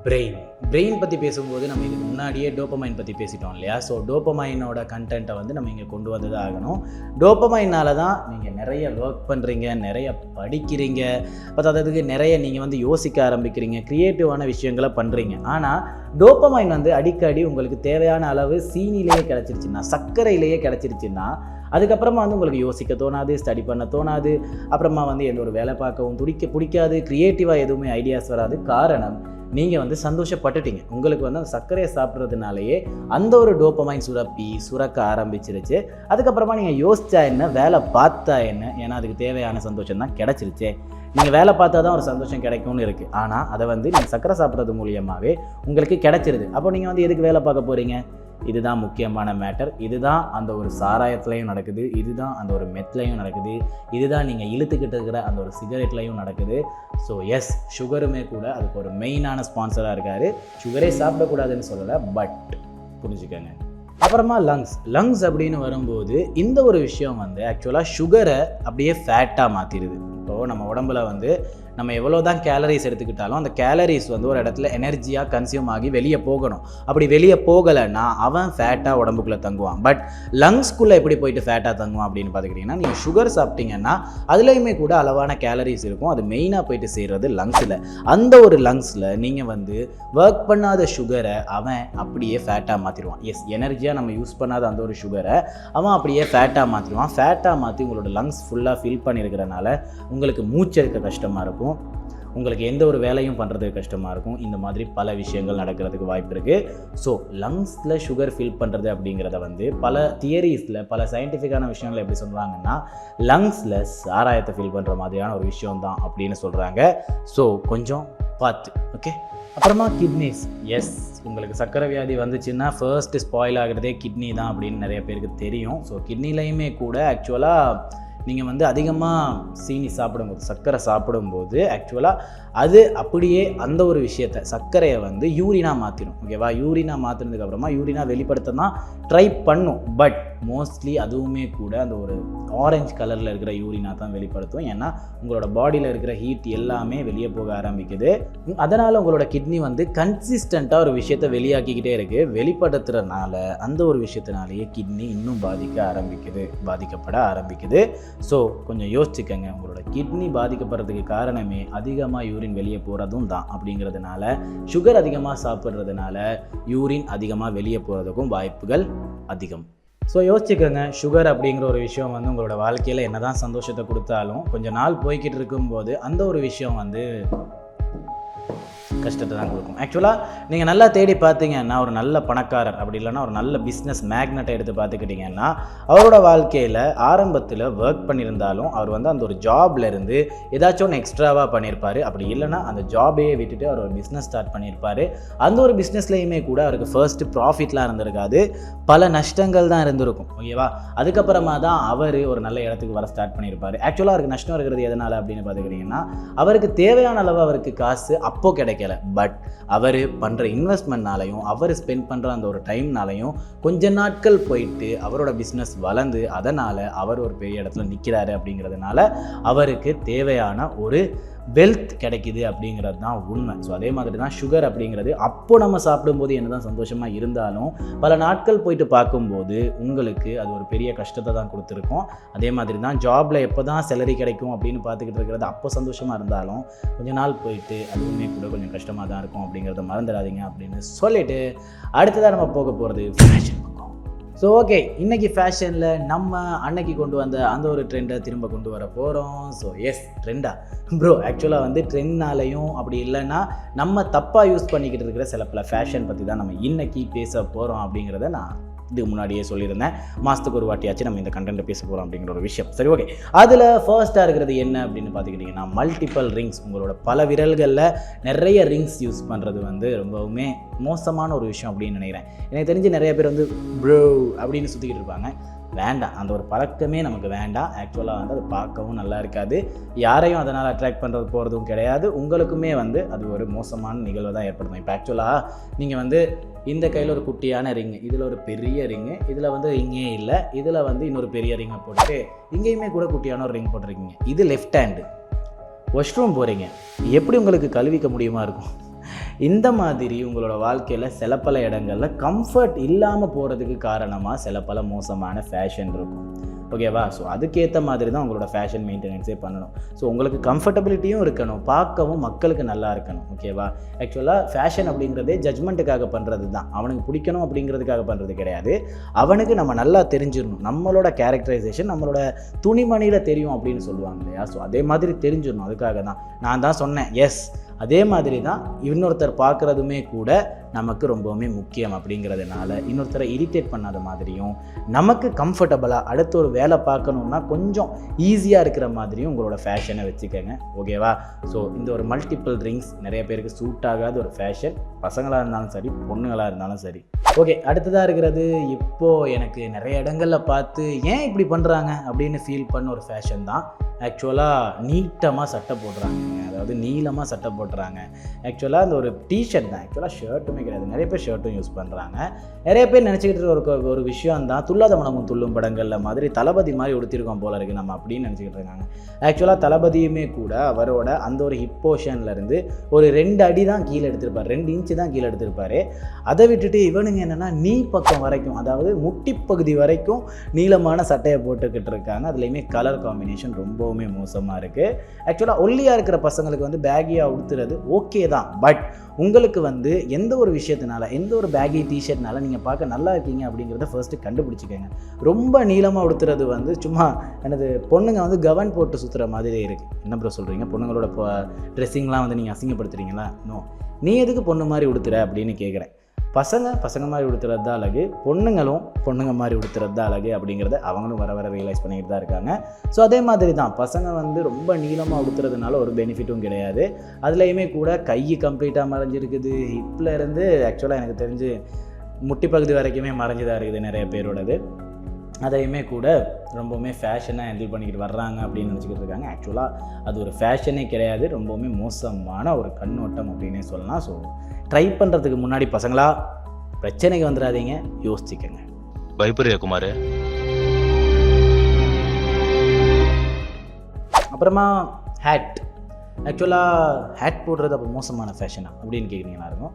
பிரெயின் பிரெயின் பற்றி பேசும்போது நம்ம இதுக்கு முன்னாடியே டோப்பமைன் பற்றி பேசிட்டோம் இல்லையா? ஸோ டோப்பமைனோட கண்டென்ட்டை வந்து நம்ம இங்கே கொண்டு வந்து தான் ஆகணும். டோப்பமைனால தான் நீங்கள் நிறைய ஒர்க் பண்ணுறீங்க நிறைய படிக்கிறீங்க. பத்தாததுக்கு நிறைய நீங்கள் வந்து யோசிக்க ஆரம்பிக்கிறீங்க க்ரியேட்டிவான விஷயங்களை பண்ணுறீங்க ஆனால் டோப்பமைன் வந்து அடிக்கடி உங்களுக்கு தேவையான அளவு சீனிலேயே கிடச்சிருச்சுன்னா சர்க்கரையிலேயே கிடச்சிருச்சுன்னா அதுக்கப்புறமா வந்து உங்களுக்கு யோசிக்க தோணாது ஸ்டடி பண்ண தோணாது. அப்புறமா வந்து எந்த ஒரு வேலை பார்க்கவும் துடிக்க பிடிக்காது. க்ரியேட்டிவாக எதுவுமே ஐடியாஸ் வராது. காரணம் நீங்கள் வந்து சந்தோஷப்பட்டுட்டீங்க. உங்களுக்கு வந்து அந்த சர்க்கரையை சாப்பிட்றதுனாலேயே அந்த ஒரு டோப்பமைன் சுரப்பி சுரக்க ஆரம்பிச்சிருச்சு. அதுக்கப்புறமா நீங்கள் யோசிச்சா என்ன? வேலை பார்த்தா என்ன? ஏன்னா அதுக்கு தேவையான சந்தோஷம் தான் கிடச்சிருச்சே. நீங்கள் வேலை பார்த்தா தான் ஒரு சந்தோஷம் கிடைக்கும்னு இருக்குது ஆனால் அதை வந்து நீங்கள் சர்க்கரை சாப்பிட்றது மூலியமாகவே உங்களுக்கு கிடச்சிருது. அப்போ நீங்கள் வந்து எதுக்கு வேலை பார்க்க போகிறீங்க இதுதான் முக்கியமான மேட்டர். இதுதான் அந்த ஒரு சாராயத்துலையும் நடக்குது. இதுதான் அந்த ஒரு மெத்லையும் நடக்குது. இதுதான் நீங்கள் இழுத்துக்கிட்டு இருக்கிற அந்த ஒரு சிகரெட்லையும் நடக்குது. ஸோ எஸ் சுகருமே கூட அதுக்கு ஒரு மெயினான ஸ்பான்சராக இருக்கார். சுகரே சாப்பிடக்கூடாதுன்னு சொல்லலை பட் புரிஞ்சுக்கங்க. அப்புறமா லங்ஸ் லங்ஸ் அப்படின்னு வரும்போது இந்த ஒரு விஷயம் வந்து ஆக்சுவலாக சுகரை அப்படியே ஃபேட்டாக மாற்றிடுது இப்போது நம்ம உடம்புல வந்து நம்ம எவ்வளோ தான் கேலரிஸ் எடுத்துக்கிட்டாலும் அந்த கேலரிஸ் வந்து ஒரு இடத்துல எனர்ஜியாக கன்சியூம் ஆகி வெளியே போகணும். அப்படி வெளியே போகலைன்னா அவன் ஃபேட்டாக உடம்புக்குள்ளே தங்குவான். பட் லங்ஸ்க்குள்ளே எப்படி போயிட்டு ஃபேட்டாக தங்குவான் அப்படின்னு பார்த்துக்கிட்டிங்கன்னா நீங்கள் சுகர் சாப்பிட்டீங்கன்னா அதுலேயுமே கூட அளவான கேலரிஸ் இருக்கும். அது மெயினாக போயிட்டு செய்கிறது லங்ஸில் அந்த ஒரு லங்ஸில் நீங்கள் வந்து ஒர்க் பண்ணாத சுகரை அவன் அப்படியே ஃபேட்டாக மாற்றிடுவான் எஸ் எனர்ஜியாக நம்ம யூஸ் பண்ணாத அந்த ஒரு சுகரை அவன் அப்படியே ஃபேட்டாக மாற்றிடுவான் ஃபேட்டாக மாற்றி உங்களோட லங்ஸ் ஃபுல்லாக ஃபில் பண்ணியிருக்கிறனால உங்களுக்கு மூச்செடுக்க கஷ்டமாக இருக்கும். உங்களுக்கு எந்த ஒரு வேலையும் பண்ணுறதுக்கு கஷ்டமாக இருக்கும். இந்த மாதிரி பல விஷயங்கள் நடக்கிறதுக்கு வாய்ப்பு இருக்குது ஸோ லங்ஸில் சுகர் ஃபில் பண்ணுறது அப்படிங்கிறத வந்து பல தியரிஸில் பல சயின்டிஃபிக்கான விஷயங்கள் எப்படி சொல்கிறாங்கன்னா லங்ஸில் சாராயத்தை ஃபில் பண்ணுற மாதிரியான ஒரு விஷயம் தான் அப்படின்னு சொல்கிறாங்க ஸோ கொஞ்சம் பார்த்து ஓகே அப்புறமா கிட்னிஸ் எஸ் உங்களுக்கு சர்க்கரை வியாதி வந்துச்சுன்னா ஃபர்ஸ்ட் ஸ்பாயில் ஆகிறதே கிட்னி தான் அப்படின்னு நிறைய பேருக்கு தெரியும். ஸோ கிட்னிலையுமே கூட ஆக்சுவலாக நீங்கள் வந்து அதிகமாக சீனி சாப்பிடும்போது சர்க்கரை சாப்பிடும்போது ஆக்சுவலாக அது அப்படியே அந்த ஒரு விஷயத்தை சர்க்கரையை வந்து யூரினாக மாற்றிடும் ஓகேவா யூரினாக மாற்றினதுக்கப்புறமா யூரினாக யூரினா வெளிப்படுத்த தான் ட்ரை பண்ணும். பட் மோஸ்ட்லி அதுவுமே கூட அந்த ஒரு ஆரஞ்சு கலரில் இருக்கிற யூரினா தான் வெளிப்படுத்தும். ஏன்னா உங்களோட பாடியில் இருக்கிற ஹீட் எல்லாமே வெளியே போக ஆரம்பிக்குது. அதனால் உங்களோட கிட்னி வந்து கன்சிஸ்டண்ட்டாக ஒரு விஷயத்தை வெளியாக்கிக்கிட்டே இருக்குது வெளிப்படுத்துறதுனால அந்த ஒரு விஷயத்தினாலேயே கிட்னி இன்னும் பாதிக்க ஆரம்பிக்குது பாதிக்கப்பட ஆரம்பிக்குது. ஸோ கொஞ்சம் யோசிச்சுக்கங்க. உங்களோட கிட்னி பாதிக்கப்படுறதுக்கு காரணமே அதிகமாக யூரின் வெளியே போகிறதும் தான் அப்படிங்கிறதுனால சுகர் அதிகமாக சாப்பிட்றதுனால யூரின் அதிகமாக வெளியே போகிறதுக்கும் வாய்ப்புகள் அதிகம். ஸோ யோசிச்சுக்கோங்க. சுகர் அப்படிங்கிற ஒரு விஷயம் வந்து உங்களோட வாழ்க்கையில் என்ன தான் சந்தோஷத்தை கொடுத்தாலும் கொஞ்சம் நாள் போய்கிட்டு இருக்கும்போது அந்த ஒரு விஷயம் வந்து கஷ்டத்தை தான் கொடுக்கும். ஆக்சுவலாக நீங்கள் நல்லா தேடி பார்த்தீங்கன்னா ஒரு நல்ல பணக்காரர் அப்படி இல்லைன்னா ஒரு நல்ல பிஸ்னஸ் மேக்னெட்டை எடுத்து பார்த்துக்கிட்டிங்கன்னா அவரோட வாழ்க்கையில் ஆரம்பத்தில் ஒர்க் பண்ணியிருந்தாலும் அவர் வந்து அந்த ஒரு ஜாப்ல இருந்து ஏதாச்சும் ஒன்று எக்ஸ்ட்ராவாக பண்ணியிருப்பார். அப்படி இல்லைன்னா அந்த ஜாபையே விட்டுட்டு அவர் ஒரு பிஸ்னஸ் ஸ்டார்ட் பண்ணியிருப்பார். அந்த ஒரு பிஸ்னஸ்லேயுமே கூட அவருக்கு ஃபர்ஸ்ட் ப்ராஃபிட்லாம் இருந்திருக்காது. பல நஷ்டங்கள் தான் இருந்திருக்கும். ஓகேவா அதுக்கப்புறமா தான் அவர் ஒரு நல்ல இடத்துக்கு வர ஸ்டார்ட் பண்ணியிருப்பார். ஆக்சுவலாக அவருக்கு நஷ்டம் இருக்கிறது எதனால் அப்படின்னு பார்த்துக்கிட்டிங்கன்னா அவருக்கு தேவையான அளவு அவருக்கு காசு அப்போது அப்போ கிடைக்கல பட் அவர் பண்ணுற இன்வெஸ்ட்மெண்ட்னாலையும் அவர் ஸ்பெண்ட் பண்ணுற அந்த ஒரு டைம்னாலையும் கொஞ்ச நாட்கள் போயிட்டு அவரோட பிஸ்னஸ் வளர்ந்து அதனால் அவர் ஒரு பெரிய இடத்துல நிற்கிறாரு அப்படிங்கிறதுனால அவருக்கு தேவையான ஒரு வெல்த் கிடைக்குது அப்படிங்கிறது தான் உண்மை. ஸோ அதே மாதிரி தான் சுகர் அப்படிங்கிறது அப்போ நம்ம சாப்பிடும்போது என்ன தான் சந்தோஷமாக இருந்தாலும் பல நாட்கள் போயிட்டு பார்க்கும்போது உங்களுக்கு அது ஒரு பெரிய கஷ்டத்தை தான் கொடுத்துருக்கோம். அதே மாதிரி தான் ஜாபில் எப்போ தான் சேலரி கிடைக்கும் அப்படின்னு பார்த்துக்கிட்டு இருக்கிறது அப்போ சந்தோஷமாக இருந்தாலும் கொஞ்ச நாள் போயிட்டு அதுவுமே கூட கொஞ்சம் கஷ்டமாக தான் இருக்கும் அப்படிங்கிறத மறந்துடாதீங்க அப்படின்னு சொல்லிட்டு அடுத்ததாக நம்ம போக போகிறது ஃபேஷன் ஸோ ஓகே இன்னைக்கு ஃபேஷனில் நம்ம அன்னைக்கு கொண்டு வந்த அந்த ஒரு ட்ரெண்டை திரும்ப கொண்டு வர போகிறோம் ஸோ எஸ் ட்ரெண்டா ப்ரோ ஆக்சுவலாக வந்து ட்ரெண்ட்னாலையும் அப்படி இல்லைன்னா நம்ம தப்பாக யூஸ் பண்ணிக்கிட்டு இருக்கிற சில பல ஃபேஷன் பற்றி தான் நம்ம இன்னைக்கு பேச போகிறோம் அப்படிங்கிறத நான் இதுக்கு முன்னாடியே சொல்லியிருந்தேன். மாதத்துக்கு ஒரு வாட்டியாச்சும் நம்ம இந்த கண்டென்ட்டை பேச போகிறோம் அப்படிங்கிற ஒரு விஷயம். சரி ஓகே அதில் ஃபர்ஸ்ட்டாக இருக்கிறது என்ன அப்படின்னு பார்த்துக்கிட்டிங்கன்னா மல்டிபிள் ரிங்ஸ் உங்களோட பல விரல்களில் நிறைய ரிங்ஸ் யூஸ் பண்ணுறது வந்து ரொம்பவுமே மோசமான ஒரு விஷயம் அப்படின்னு நினைக்கிறேன். எனக்கு தெரிஞ்சு நிறைய பேர் வந்து ப்ரோ அப்படின்னு சுற்றிக்கிட்டு இருப்பாங்க. வேண்டாம். அந்த ஒரு பழக்கமே நமக்கு வேண்டாம். ஆக்சுவலாக வந்து அது பார்க்கவும் நல்லா இருக்காது. யாரையும் அதனால் அட்ராக்ட் பண்ணுறது போகிறதும் கிடையாது. உங்களுக்குமே வந்து அது ஒரு மோசமான நிகழ்வை தான் ஏற்படுத்தும். இப்போ ஆக்சுவலாக நீங்கள் வந்து இந்த கையில் ஒரு குட்டியான ரிங்கு இதில் ஒரு பெரிய ரிங்கு இதில் வந்து ரிங்கே இல்லை. இதில் வந்து இன்னொரு பெரிய ரிங்கை போட்டு இங்கேயுமே கூட குட்டியான ஒரு ரிங் போட்டிருக்கீங்க. இது லெஃப்ட் ஹேண்டு வாஷ்ரூம் போகிறீங்க எப்படி உங்களுக்கு கழுவிக்க முடியுமா இருக்கும்? இந்த மாதிரி உங்களோட வாழ்க்கையில் சில பல இடங்களில் கம்ஃபர்ட் இல்லாமல் போகிறதுக்கு காரணமாக சில பல மோசமான ஃபேஷன் இருக்கும். ஓகேவா ஸோ அதுக்கேற்ற மாதிரி தான் உங்களோட ஃபேஷன் மெயின்டெனன்ஸே பண்ணணும். ஸோ உங்களுக்கு கம்ஃபர்டபிலிட்டியும் இருக்கணும். பார்க்கவும் மக்களுக்கு நல்லா இருக்கணும். ஓகேவா ஆக்சுவலாக ஃபேஷன் அப்படிங்கிறதே ஜட்மெண்ட்டுக்காக பண்ணுறது தான். அவனுக்கு பிடிக்கணும் அப்படிங்கிறதுக்காக பண்ணுறது கிடையாது. அவனுக்கு நம்ம நல்லா தெரிஞ்சிடணும். நம்மளோட கேரக்டரைசேஷன் நம்மளோட துணிமணியில் தெரியும் அப்படின்னு சொல்லுவாங்க இல்லையா? ஸோ அதே மாதிரி தெரிஞ்சிடணும். அதுக்காக தான். நான் தான் சொன்னேன். எஸ் அதே மாதிரி தான் இன்னொருத்தர் பார்க்குறதுமே கூட நமக்கு ரொம்பவுமே முக்கியம் அப்படிங்கிறதுனால இன்னொருத்தரை இரிட்டேட் பண்ணாத மாதிரியும் நமக்கு கம்ஃபர்டபுளாக அடுத்த ஒரு வேலை பார்க்கணுன்னா கொஞ்சம் ஈஸியாக இருக்கிற மாதிரியும் உங்களோட ஃபேஷனை வச்சுக்கோங்க. ஓகேவா ஸோ இந்த ஒரு மல்டிபிள் ரிங்ஸ் நிறைய பேருக்கு சூட் ஆகாத ஒரு ஃபேஷன் பசங்களாக இருந்தாலும் சரி பொண்ணுங்களாக இருந்தாலும் சரி. ஓகே அடுத்ததாக இருக்கிறது இப்போது எனக்கு நிறைய இடங்களில் பார்த்து ஏன் இப்படி பண்ணுறாங்க அப்படின்னு ஃபீல் பண்ண ஒரு ஃபேஷன் தான். ஆக்சுவலாக நீட்டமாக சட்டை போடுறாங்க. அதாவது நீளமாக சட்டை போட்டுறாங்க ஆக்சுவலாக அந்த ஒரு டிஷர்ட் தான். ஆக்சுவலாக ஷர்ட்டுமே கிடையாது. நிறைய பேர் ஷர்ட்டும் யூஸ் பண்ணுறாங்க நிறைய பேர் நினச்சிக்கிட்டு இருக்க ஒரு ஒரு விஷயம் தான். துல்லாத மனமும் துள்ளும் படங்களில் மாதிரி தளபதி மாதிரி உடுத்திருக்கோம் போல இருக்குது நம்ம அப்படின்னு நினச்சிக்கிட்டு இருக்காங்க. ஆக்சுவலாக தளபதியுமே கூட அவரோட அந்த ஒரு ஹிப் போர்ஷன்லேருந்து ஒரு ரெண்டு அடி தான் கீழே எடுத்திருப்பார். ரெண்டு இன்ச்சு தான் கீழே எடுத்திருப்பார். அதை விட்டுட்டு இவனுங்க என்னென்னா நீ பக்கம் வரைக்கும் அதாவது முட்டிப்பகுதி வரைக்கும் நீளமான சட்டையை போட்டுக்கிட்டு இருக்காங்க. அதுலேயுமே கலர் காம்பினேஷன் ரொம்பவுமே மோசமாக இருக்குது ஆக்சுவலாக ஒல்லியாக இருக்கிற பசங்களுக்கு வந்து பேகியாக உடுத்துறது ஓகே தான். பட் உங்களுக்கு வந்து எந்த ஒரு விஷயத்தினால எந்த ஒரு பேகி டிஷர்ட்னால நீங்கள் பார்க்க நல்லா இருக்கீங்க அப்படிங்கிறத ஃபர்ஸ்ட்டு கண்டுபிடிச்சிக்கோங்க. ரொம்ப நீளமாக உடுத்துறது வந்து சும்மா எனது பொண்ணுங்க வந்து கவன் போட்டு சுற்றுற மாதிரி இருக்குது என்ன ப்ரோ சொல்கிறீங்க பொண்ணுங்களோட ட்ரெஸ்ஸிங்லாம் வந்து நீங்கள் அசிங்கப்படுத்துறீங்களா? நோ நீ எதுக்கு பொண்ணு மாதிரி உடுத்துற அப்படின்னு கேட்குறேன் பசங்க பசங்க மாதிரி உடுத்துறது தான் அழகு பொண்ணுங்களும் பொண்ணுங்க மாதிரி உடுத்துறது தான் அழகு அப்படிங்கிறத அவங்களும் வர வர ரியலைஸ் பண்ணிக்கிட்டு தான் இருக்காங்க. ஸோ அதே மாதிரி தான் பசங்க வந்து ரொம்ப நீளமாக உடுத்துறதுனால ஒரு பெனிஃபிட்டும் கிடையாது. அதுலேயுமே கூட கை கம்ப்ளீட்டாக மறைஞ்சிருக்குது. ஹிப்பில் இருந்து ஆக்சுவலாக எனக்கு தெரிஞ்சு முட்டி பகுதி வரைக்குமே மறைஞ்சதாக இருக்குது நிறைய பேரோடது. அதையுமே கூட ரொம்பவுமே ஃபேஷனாக ஹேண்டில் பண்ணிக்கிட்டு வர்றாங்க அப்படின்னு நினச்சிக்கிட்டு இருக்காங்க. ஆக்சுவலாக அது ஒரு ஃபேஷனே கிடையாது. ரொம்பவுமே மோசமான ஒரு கண்ணோட்டம் அப்படின்னே சொல்லலாம். ஸோ ட்ரை பண்ணுறதுக்கு முன்னாடி பசங்களா பிரச்சனைக்கு வந்துடாதீங்க. யோசிச்சுக்கங்க. பயப்படுறியா குமார்? அப்புறமா ஹேட் ஆக்சுவலாக ஹேட் போடுறது அப்போ மோசமான ஃபேஷனா அப்படின்னு கேட்குறீங்களா இருக்கும்.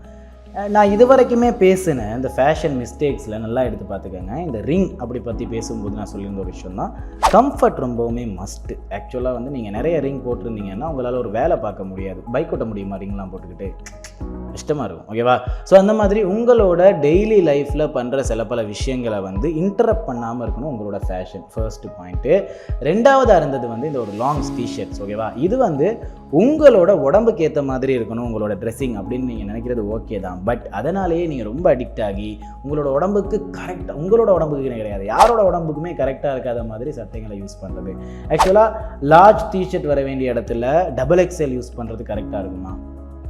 நான் இது வரைக்குமே பேசினேன் இந்த ஃபேஷன் மிஸ்டேக்ஸில் நல்லா எடுத்து பார்த்துக்கோங்க. இந்த ரிங் அப்படி பற்றி பேசும்போது நான் சொல்லியிருந்த ஒரு விஷயம் தான். கம்ஃபர்ட் ரொம்பவுமே மஸ்ட்டு ஆக்சுவலாக வந்து நீங்கள் நிறைய ரிங் போட்டிருந்தீங்கன்னா உங்களால் ஒரு வேலை பார்க்க முடியாது. பைக் ஓட்ட முடியுமா ரிங்லாம் போட்டுக்கிட்டு? கஷ்டமாக இருக்கும் ஓகேவா ஸோ அந்த மாதிரி உங்களோட டெய்லி லைஃப்பில் பண்ணுற சில பல விஷயங்களை வந்து இன்டரப்ட் பண்ணாமல் இருக்கணும் உங்களோட ஃபேஷன் ஃபர்ஸ்ட் பாயிண்ட்டு ரெண்டாவதாக இருந்தது வந்து இந்த ஒரு லாங் டிஷர்ட்ஸ் ஓகேவா இது வந்து உங்களோட உடம்புக்கு ஏற்ற மாதிரி இருக்கணும் உங்களோட ட்ரெஸ்ஸிங் அப்படின்னு நீங்கள் நினைக்கிறது ஓகே தான். பட் அதனாலேயே நீங்கள் ரொம்ப அடிக்ட் ஆகி உங்களோட உடம்புக்கு கரெக்டாக உங்களோட உடம்புக்கு கிடையாது. யாரோட உடம்புக்குமே கரெக்டாக இருக்காத மாதிரி சட்டைங்களை யூஸ் பண்ணுறது ஆக்சுவலாக லார்ஜ் டிஷர்ட் வர வேண்டிய இடத்துல டபுள் எக்ஸ்எல் யூஸ் பண்ணுறது கரெக்டாக இருக்குமா?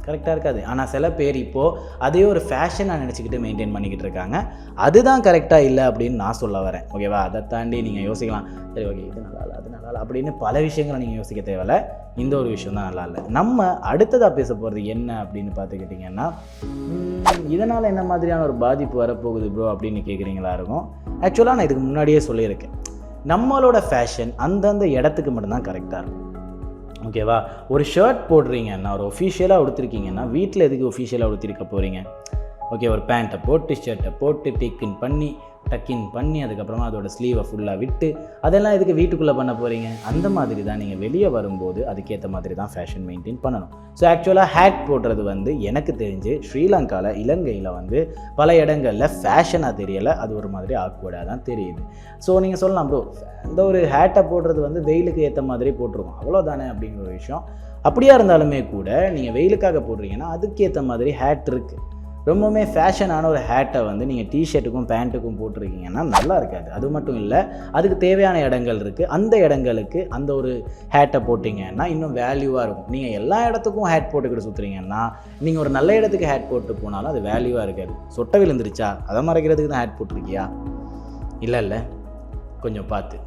கரெக்டாக இருக்காது. ஆனால் சில பேர் இப்போது அதே ஒரு ஃபேஷனாக நினச்சிக்கிட்டு மெயின்டைன் பண்ணிக்கிட்டு இருக்காங்க. அதுதான் கரெக்டாக இல்லை அப்படின்னு நான் சொல்ல வரேன். ஓகேவா அதை தாண்டி நீங்கள் யோசிக்கலாம். சரி ஓகே இது நல்லா இல்லை அது நல்லா இல்லை அப்படின்னு பல விஷயங்களை நீங்கள் யோசிக்க தேவையில்ல. இந்த ஒரு விஷயம் தான் நல்லா இல்லை. நம்ம அடுத்ததாக பேச போகிறது என்ன அப்படின்னு பார்த்துக்கிட்டிங்கன்னா இதனால் என்ன மாதிரியான ஒரு பாதிப்பு வரப்போகுது ப்ரோ அப்படின்னு கேட்குறீங்களா இருக்கும். ஆக்சுவலாக நான் இதுக்கு முன்னாடியே சொல்லியிருக்கேன். நம்மளோட ஃபேஷன் அந்தந்த இடத்துக்கு மட்டும்தான் கரெக்டாக இருக்கும். ஓகேவா ஒரு ஷர்ட் போடுறீங்கன்னா ஒரு ஒஃபிஷியலாக உடுத்திருக்கீங்கன்னா வீட்டில் எதுக்கு ஒஃபிஷியலாக உடுத்திருக்க போகிறீங்க ஓகே ஒரு பேண்ட்டை போட்டு ஷர்ட்டை போட்டு டிக்கின் பண்ணி டக்கின் பண்ணி அதுக்கப்புறமா அதோட ஸ்லீவை ஃபுல்லாக விட்டு அதெல்லாம் எதுக்கு வீட்டுக்குள்ளே பண்ண போகிறீங்க அந்த மாதிரி தான் நீங்கள் வெளியே வரும்போது அதுக்கேற்ற மாதிரி தான் ஃபேஷன் மெயின்டைன் பண்ணணும். ஸோ ஆக்சுவலாக ஹேட் போடுறது வந்து எனக்கு தெரிஞ்சு ஸ்ரீலங்காவில் இலங்கையில் வந்து பல இடங்களில் ஃபேஷனாக தெரியலை. அது ஒரு மாதிரி ஆக்வர்டாக தான் தெரியுது. ஸோ நீங்கள் சொல்லலாம் ப்ரோ இந்த ஒரு ஹேட்டை போடுறது வந்து வெயிலுக்கு ஏற்ற மாதிரி போட்டிருக்கோம். அவ்வளோதானே அப்படிங்கிற ஒரு விஷயம். அப்படியா இருந்தாலுமே கூட நீங்கள் வெயிலுக்காக போடுறீங்கன்னா அதுக்கேற்ற மாதிரி ஹேட் இருக்குது ரொம்பவுமே ஃபேஷனான ஒரு ஹேட்டை வந்து நீங்கள் டிஷர்ட்டுக்கும் பேண்ட்டுக்கும் போட்டிருக்கீங்கன்னா நல்லா இருக்காது. அது மட்டும் இல்லை அதுக்கு தேவையான இடங்கள் இருக்குது அந்த இடங்களுக்கு அந்த ஒரு ஹேட்டை போட்டிங்கன்னா இன்னும் வேல்யூவாக இருக்கும். நீங்கள் எல்லா இடத்துக்கும் ஹேட் போட்டுக்கிட்டு சுற்றுறீங்கன்னா நீங்கள் ஒரு நல்ல இடத்துக்கு ஹேட் போட்டு போனாலும் அது வேல்யூவாக இருக்காது. சொட்டை விழுந்துருச்சா? அதை மறைக்கிறதுக்கு தான் ஹேட் போட்டிருக்கியா? இல்லை இல்லை. கொஞ்சம் பார்த்து.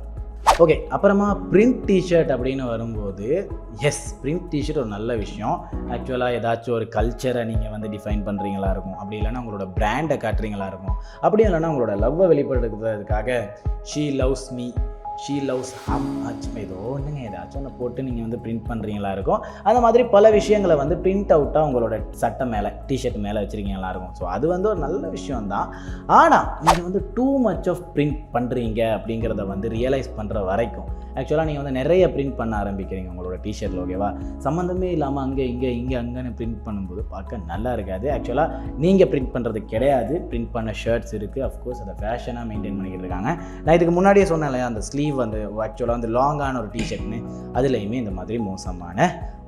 ஓகே அப்புறமா பிரிண்ட் டிஷர்ட் அப்படின்னு வரும்போது எஸ் பிரிண்ட் டிஷர்ட் ஒரு நல்ல விஷயம். ஆக்சுவலாக ஏதாச்சும் ஒரு கல்ச்சரை நீங்கள் வந்து டிஃபைன் பண்ணுறீங்களா இருக்கும். அப்படி இல்லைன்னா உங்களோட பிராண்டை காட்டுறீங்களா இருக்கும். அப்படி இல்லைன்னா உங்களோட லவ்வை வெளிப்படுத்துறதுக்காக she loves me she loves hmm ஆச்சும் ஏதோ ஒன்றுங்க ஏதாச்சும் ஒன்று போட்டு நீங்கள் வந்து பிரிண்ட் பண்ணுறீங்களா இருக்கும். அந்த மாதிரி பல விஷயங்களை வந்து பிரிண்ட் அவுட்டாக உங்களோட சட்டை மேலே டிஷர்ட் மேலே வச்சுருக்கீங்களா இருக்கும் ஸோ அது வந்து ஒரு நல்ல விஷயம் தான் ஆனால் நீங்கள் வந்து டூ மச் ஆஃப் பிரிண்ட் பண்ணுறீங்க அப்படிங்கிறத வந்து ரியலைஸ் பண்ணுற வரைக்கும் ஆக்சுவலாக நீங்கள் வந்து நிறைய பிரிண்ட் பண்ண ஆரம்பிக்கிறீங்க உங்களோட டிஷர்ட்டில் ஓகேவா சம்மந்தமே இல்லாமல் அங்கே இங்கே இங்கே அங்கேன்னு பிரிண்ட் பண்ணும்போது பார்க்க நல்லா இருக்காது. ஆக்சுவலாக நீங்கள் பிரிண்ட் பண்ணுறது கிடையாது. பிரிண்ட் பண்ண ஷர்ட்ஸ் இருக்குது அஃப்கோர்ஸ் அதை ஃபேஷனாக மெயின்டைன் பண்ணிக்கிட்டு இருக்காங்க. நான் இதுக்கு முன்னாடியே சொன்னேன் இல்லையா அந்த ஸ்லீவ் வந்து ஆக்சுவலாக வந்து லாங்கான ஒரு டிஷர்ட்னு அதுலேயுமே இந்த மாதிரி மோசமான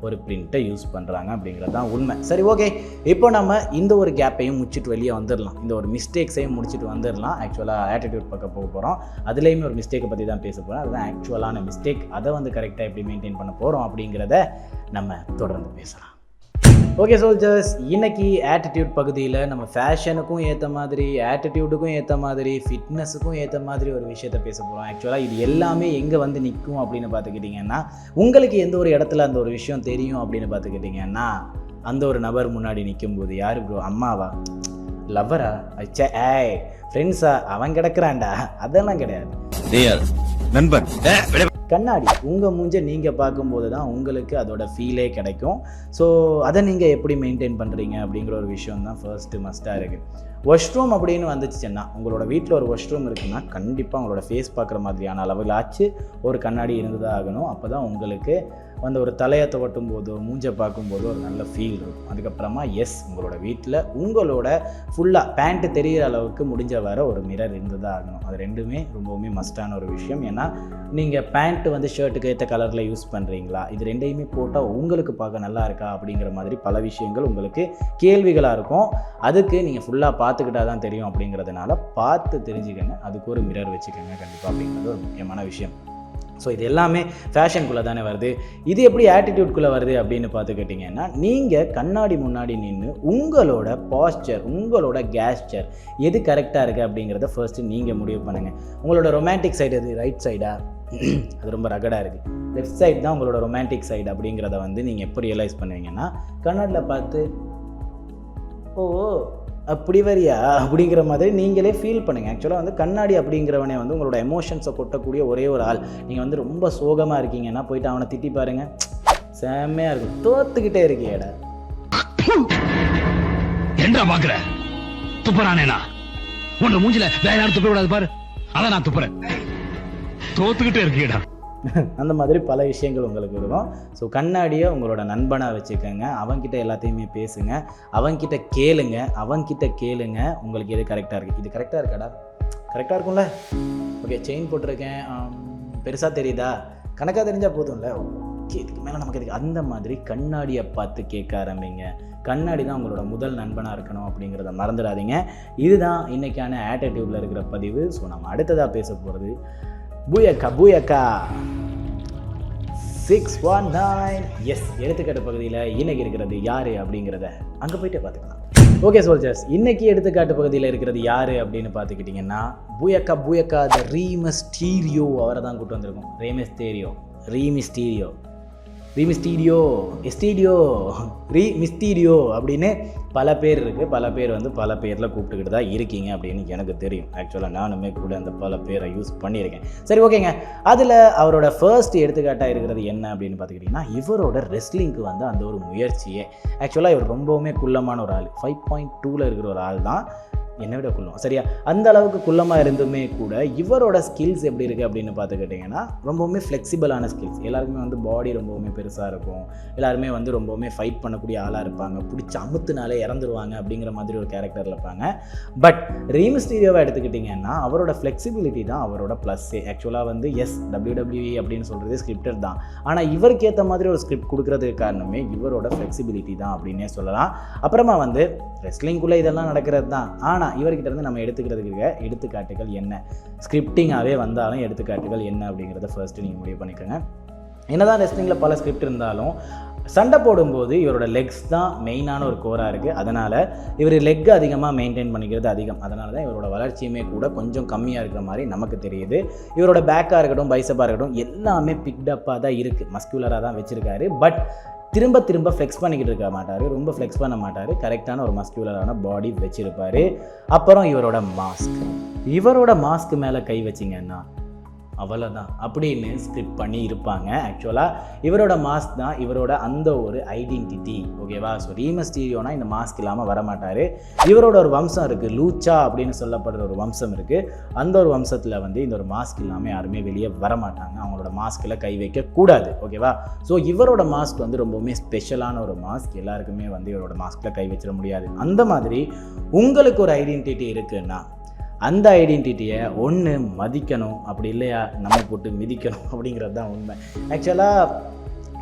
ஒரு பிரிண்ட்டை யூஸ் பண்ணுறாங்க அப்படிங்கிறது தான் உண்மை. சரி ஓகே இப்போ நம்ம இந்த ஒரு கேப்பையும் முடிச்சுட்டு வெளியே வந்துடலாம் இந்த ஒரு மிஸ்டேக்ஸையும் முடிச்சுட்டு வந்துடலாம் ஆக்சுவலாக ஆட்டிடியூட் பக்கம் போக போகிறோம் அதுலேயுமே ஒரு மிஸ்டேக்கை பற்றி தான் பேச போகிறோம் அதுதான் ஆக்சுவலான மிஸ்டேக் அதை வந்து கரெக்டாக எப்படி மெயின்டைன் பண்ண போகிறோம் அப்படிங்கிறத நம்ம தொடர்ந்து பேசலாம். ஓகே சோல்ஜர்ஸ் இன்னைக்கு ஆட்டிடியூட் பகுதியில் நம்ம ஃபேஷனுக்கும் ஏற்ற மாதிரி ஆட்டிடியூடுக்கும் ஏற்ற மாதிரி ஃபிட்னஸுக்கும் ஏற்ற மாதிரி ஒரு விஷயத்த பேச போகிறோம் ஆக்சுவலாக இது எல்லாமே எங்கே வந்து நிற்கும் அப்படின்னு பார்த்துக்கிட்டிங்கன்னா உங்களுக்கு எந்த ஒரு இடத்துல அந்த ஒரு விஷயம் தெரியும் அப்படின்னு பார்த்துக்கிட்டிங்கன்னா அந்த ஒரு நபர் முன்னாடி நிற்கும்போது யார் ப்ரோ அம்மாவா? லவ்வரா அச்சே ஏய் ஃப்ரெண்ட்ஸா அவன் கிடக்குறான்டா. அதெல்லாம் கிடையாது. நண்பன் கண்ணாடி உங்கள் மூஞ்சை நீங்கள் பார்க்கும்போது தான் உங்களுக்கு அதோட ஃபீலே கிடைக்கும். ஸோ அதை நீங்கள் எப்படி மெயின்டைன் பண்ணுறீங்க அப்படிங்கிற ஒரு விஷயம் தான் ஃபர்ஸ்ட்டு மஸ்ட்டாக இருக்குது வாஷ்ரூம் அப்படின்னு வந்துச்சுன்னா உங்களோட வீட்டில் ஒரு வாஷ்ரூம் இருக்குன்னா கண்டிப்பாக உங்களோட ஃபேஸ் பார்க்குற மாதிரியான அளவுகளாச்சு ஒரு கண்ணாடி இருந்துதான் ஆகணும். அப்போ தான் உங்களுக்கு வந்து ஒரு தலையை துவட்டும் போதோ மூஞ்சை பார்க்கும்போதோ ஒரு நல்ல ஃபீல் இருக்கும். அதுக்கப்புறமா எஸ் உங்களோட வீட்டில் உங்களோட ஃபுல்லாக பேண்ட்டு தெரிகிற அளவுக்கு முடிஞ்ச வர ஒரு மிரர் இருந்து தான் ஆகணும். அது ரெண்டுமே ரொம்பவுமே மஸ்டான ஒரு விஷயம். ஏன்னா நீங்கள் பேண்ட்டு வந்து ஷர்ட்டுக்கு ஏற்ற கலரில் யூஸ் பண்ணுறீங்களா இது ரெண்டையுமே போட்டால் உங்களுக்கு பார்க்க நல்லா இருக்கா? அப்படிங்கிற மாதிரி பல விஷயங்கள் உங்களுக்கு கேள்விகளாக இருக்கும். அதுக்கு நீங்கள் ஃபுல்லாக பார்த்துக்கிட்டா தான் தெரியும் அப்படிங்கிறதுனால பார்த்து தெரிஞ்சுக்கங்க. அதுக்கு ஒரு மிரர் வச்சுக்கோங்க. கண்டிப்பாக அப்படிங்கிறது ஒரு முக்கியமான விஷயம். ஸோ இது எல்லாமே ஃபேஷனுக்குள்ளே தானே வருது. இது எப்படி ஆட்டிடியூட்குள்ளே வருது அப்படின்னு பார்த்துக்கிட்டிங்கன்னா நீங்கள் கண்ணாடி முன்னாடி நின்று உங்களோட பாஸ்டர் உங்களோட கேஸ்டர் எது கரெக்டாக இருக்குது அப்படிங்கிறத ஃபர்ஸ்ட்டு நீங்கள் முடிவு பண்ணுங்கள் உங்களோட ரொமான்டிக் சைடு அது ரைட் சைடாக அது ரொம்ப ரகடாக இருக்குது லெஃப்ட் சைடு தான் உங்களோட ரொமான்டிக் சைடு அப்படிங்கிறத வந்து நீங்கள் எப்போ ரியலைஸ் பண்ணுவீங்கன்னா கண்ணாடியில் பார்த்து ஓ அப்படி வரியா? அப்படிங்கிற மாதிரி நீங்களே ஃபீல் பண்ணுங்கள் ஆக்சுவலாக வந்து கண்ணாடி அப்படிங்கிறவனே வந்து உங்களோட எமோஷன்ஸை கொட்டக்கூடிய ஒரே ஒரு ஆள். நீங்கள் வந்து ரொம்ப சோகமாக இருக்கீங்கன்னா போயிட்டு அவனை திட்டி பாருங்கள் செம்மையாக இருக்கும். தோத்துக்கிட்டே இருக்கியேடா. என்ன பாக்குற? துப்புறானேனா உன்னோட மூஞ்சில வேற யாரும் துப்பிடக்கூடாது பாரு. அதான் நான் துப்புறேன். தோத்துக்கிட்டே இருக்கேடா அந்த மாதிரி பல விஷயங்கள் உங்களுக்கு இருக்கும். ஸோ கண்ணாடியை உங்களோட நண்பனாக வச்சுக்கோங்க. அவங்கக்கிட்ட எல்லாத்தையுமே பேசுங்க. அவங்கக்கிட்ட கேளுங்க. அவங்கக்கிட்ட கேளுங்க. உங்களுக்கு எது கரெக்டாக இருக்குது இது கரெக்டாக இருக்காடா? கரெக்டாக இருக்கும்ல? ஓகே செயின் போட்டிருக்கேன். பெருசாக தெரியுதா? கணக்காக தெரிஞ்சால் போதும்ல? ஓகே இதுக்கு மேலே நமக்கு இதுக்கு அந்த மாதிரி கண்ணாடியை பார்த்து கேட்க ஆரம்பிங்க. கண்ணாடி தான் உங்களோட முதல் நண்பனாக இருக்கணும் அப்படிங்கிறத மறந்துடாதீங்க. இதுதான் இன்றைக்கான ஆட்டிடியூடில் இருக்கிற பதிவு. ஸோ நம்ம அடுத்ததாக பேச போகிறது புயக்கா புயக்கா. சிக்ஸ் ஒன் நைன் எஸ் எடுத்துக்காட்டு பகுதியில் இன்னைக்கு இருக்கிறது யார் அப்படிங்கிறத அங்கே போயிட்டு பார்த்துக்கலாம். ஓகே சோல்ஜர்ஸ் இன்னைக்கு எடுத்துக்காட்டு பகுதியில் இருக்கிறது யார் அப்படின்னு பார்த்துக்கிட்டிங்கன்னா புயக்கா புயக்கா த ரீமஸ்டீரியோ அவரை தான் கூப்பிட்டு வந்திருக்கோம். ரேமஸ்டேரியோ ரீமிஸ்டீரியோ ரீமிஸ்டீரியோ எஸ்டீடியோ ரீ மிஸ்டீரியோ அப்படின்னு பல பேர் இருக்குது பல பேர் வந்து பல பேரில் கூப்பிட்டுக்கிட்டு தான் இருக்கீங்க அப்படின்னு எனக்கு தெரியும். ஆக்சுவலாக நானுமே கூட அந்த பல பேரை யூஸ் பண்ணியிருக்கேன். சரி ஓகேங்க. அதில் அவரோட ஃபர்ஸ்ட் எடுத்துக்காட்டாக இருக்கிறது என்ன அப்படின்னு பார்த்துக்கிட்டிங்கன்னா இவரோட ரெஸ்லிங்க்கு வந்து அந்த ஒரு முயற்சியே. ஆக்சுவலாக இவர் ரொம்பவுமே குள்ளமான ஒரு ஆள். ஃபைவ் பாயிண்ட் டூவில் இருக்கிற ஒரு ஆள் தான் என்னை விட குள்ளம். சரியா? அந்த அளவுக்கு குள்ளமாக இருந்துமே கூட இவரோட ஸ்கில்ஸ் எப்படி இருக்குது அப்படின்னு பார்த்துக்கிட்டிங்கன்னா ரொம்பவுமே ஃப்ளெக்சிபிளான ஸ்கில்ஸ் எல்லாருக்குமே வந்து பாடி ரொம்பவுமே பெருசாக இருக்கும். எல்லாருமே வந்து ரொம்பவுமே ஃபைட் பண்ணக்கூடிய ஆளாக இருப்பாங்க. பிடிச்சி அமுத்துனாலே இறந்துருவாங்க அப்படிங்கிற மாதிரி ஒரு கேரக்டரில் இருப்பாங்க. பட் ரீமிஸ்டீரியோவை எடுத்துக்கிட்டிங்கன்னா அவரோட ஃப்ளெக்சிபிலிட்டி தான் அவரோட ப்ளஸ்ஸே ஆக்சுவலாக வந்து எஸ் டபிள்யூடபிள்யூஇ அப்படின்னு சொல்கிறது ஸ்கிரிப்டர் தான். ஆனால் இவருக்கு ஏற்ற மாதிரி ஒரு ஸ்கிரிப்ட் கொடுக்குறதுக்கு காரணமே இவரோட ஃப்ளெக்சிபிலிட்டி தான் அப்படின்னே சொல்லலாம். அப்புறமா வந்து ரெஸ்லிங்குள்ளே இதெல்லாம் நடக்கிறது தான். ஆனால் இவர்கிட்ட இருந்து நம்ம எடுத்துக்கிறதுக்கு எடுத்துக்காட்டுகள் என்ன? ஸ்கிரிப்டிங்காகவே வந்தாலும் எடுத்துக்காட்டுகள் என்ன அப்படிங்கிறத ஃபர்ஸ்ட்டு நீங்கள் முடிவு பண்ணிக்கோங்க. என்னதான் ரெஸ்லிங்கில் பல ஸ்கிரிப்ட் இருந்தாலும் சண்டை போடும்போது இவரோட லெக்ஸ் தான் மெயினான ஒரு கோராக இருக்குது அதனால் இவர் லெக் அதிகமாக மெயின்டைன் பண்ணிக்கிறது அதிகம். அதனால தான் இவரோட வளர்ச்சியுமே கூட கொஞ்சம் கம்மியாக இருக்கிற மாதிரி நமக்கு தெரியுது. இவரோட பேக்காக இருக்கட்டும் பைசப்பாக இருக்கட்டும் எல்லாமே பிக்டப்பாக தான் இருக்குது மஸ்குலராக தான் வச்சுருக்காரு. பட் திரும்ப திரும்ப ஃப்ளெக்ஸ் பண்ணிக்கிட்டு இருக்க மாட்டார் ரொம்ப ஃப்ளெக்ஸ் பண்ண மாட்டார். கரெக்டான ஒரு மஸ்குலரான பாடி வச்சுருப்பார். அப்புறம் இவரோட மாஸ்க் இவரோட மாஸ்க் மேலே கை வச்சிங்கன்னா அவ்வளோதான் அப்படின்னு ஸ்கிரிப்ட் பண்ணி இருப்பாங்க. ஆக்சுவலாக இவரோட மாஸ்க் தான் இவரோட அந்த ஒரு ஐடென்டிட்டி ஓகேவா ஸோ ரீமஸ்டீரியோனா இந்த மாஸ்க் இல்லாமல் வரமாட்டார். இவரோட ஒரு வம்சம் இருக்குது லூச்சா அப்படின்னு சொல்லப்படுற ஒரு வம்சம் இருக்குது அந்த ஒரு வம்சத்தில் வந்து இந்த ஒரு மாஸ்க் இல்லாமல் யாருமே வெளியே வரமாட்டாங்க. அவங்களோட மாஸ்கில் கை வைக்கக்கூடாது ஓகேவா ஸோ இவரோட மாஸ்க் வந்து ரொம்பவுமே ஸ்பெஷலான ஒரு மாஸ்க் எல்லாருக்குமே வந்து இவரோட மாஸ்கில் கை வச்சிட முடியாது. அந்த மாதிரி உங்களுக்கு ஒரு ஐடென்டிட்டி இருக்குன்னா அந்த ஐடென்டிட்டியை ஒன்று மதிக்கணும் அப்படி இல்லையா? நம்ம போட்டு மிதிக்கணும் அப்படிங்கிறது தான் உண்மை. ஆக்சுவலாக